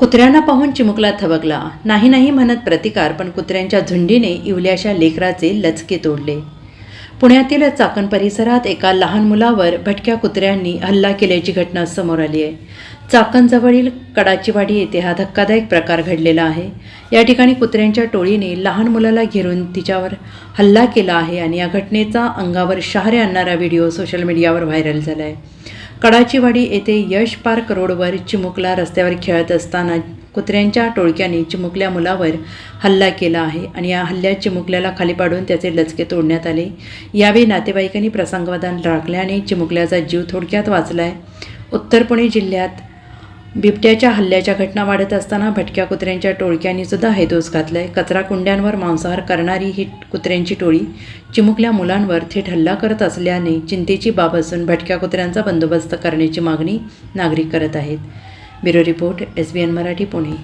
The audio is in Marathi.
कुत्र्यांना पाहून चिमुकला थबकला. नाही नाही म्हणत प्रतिकार पण कुत्र्यांच्या झुंडीने इवल्याशा लेकराचे लचके तोडले. पुण्यातील चाकण परिसरात एका लहान मुलावर भटक्या कुत्र्यांनी हल्ला केल्याची घटना समोर आली आहे. चाकणजवळील कडाचीवाडी येथे हा धक्कादायक प्रकार घडलेला आहे. या ठिकाणी कुत्र्यांच्या टोळीने लहान मुलाला घेरून तिच्यावर हल्ला केला आहे आणि या घटनेचा अंगावर शहारे आणणारा व्हिडिओ सोशल मीडियावर व्हायरल झाला आहे कडाचीवाडी येथे यश पार्क रोडवर चिमुकला रस्त्यावर खेळत असताना कुत्र्यांच्या टोळक्याने चिमुकल्या मुलावर हल्ला केला आहे आणि या हल्ल्यात चिमुकल्याला खाली पाडून त्याचे लचके तोडण्यात आले. यावेळी नातेवाईकांनी प्रसंगवादान राखल्याने चिमुकल्याचा जीव थोडक्यात वाचला आहे उत्तर पुणे जिल्ह्यात बिबट्याच्या हल्ल्याच्या घटना वाढत असताना भटक्या कुत्र्यांच्या टोळक्यांनी सुद्धा हैदोस घातलाय. कचरा कुंड्यांवर मांसाहार करणारी ही कुत्र्यांची टोळी चिमुकल्या मुलांवर थेट हल्ला करत असल्याने चिंतेची बाब असून भटक्या कुत्र्यांचा बंदोबस्त करण्याची मागणी नागरिक करत आहेत. Bureau report S B N Marathi Pune.